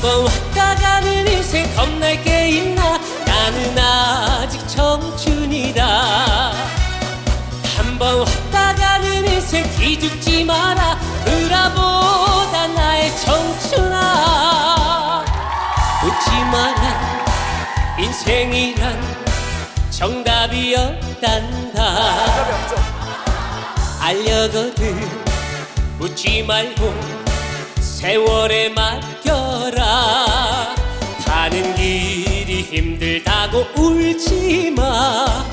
뭐 한번 왔다 가는 인생 겁날 게 있나? 나는 아직 청춘이다. 한번 왔다 가는 인생 뒤죽지 마라. 그라보다 나의 청춘아. 웃지 마라. 인생이란 정답이 없단다. 알려거든. 웃지 말고 세월에 맡겨라. 가는 길이 힘들다고 울지마.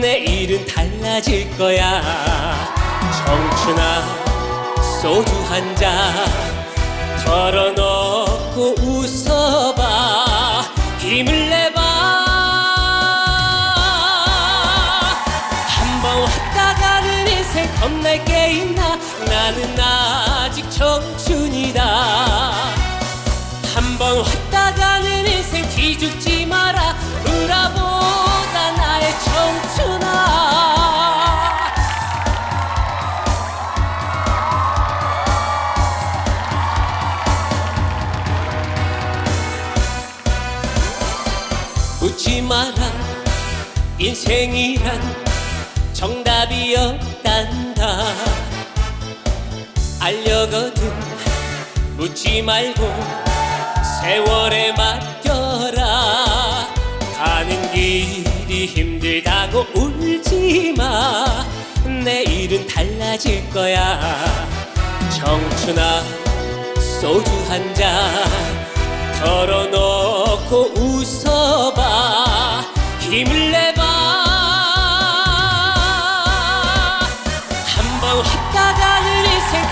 내일은 달라질 거야. 청춘아 소주 한 잔 털어놓고 웃어봐. 힘을 내봐. 한번 왔다 가는 인생 겁날 게 있나? 나는 아직 청춘 웃지 마라. 인생이란 정답이었단다. 알려거든 묻지 말고 세월에 맡겨라. 가는 길이 힘들다고 울지 마. 내일은 달라질 거야. 청춘아 소주 한 잔 털어놓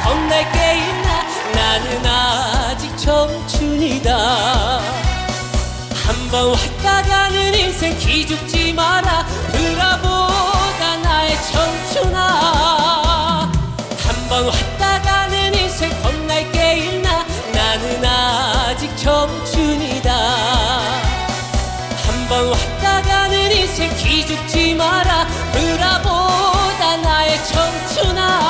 겁날 게 있나 나는 아직 청춘이다. 한번 왔다 가는 인생 기죽지 마라. 돌아보다 나의 청춘아. 한번 왔다 가는 인생 겁날 게 있나 나는 아직 청춘이다. 한번 왔다 가는 인생 기죽지 마라. 돌아보다 나의 청춘아.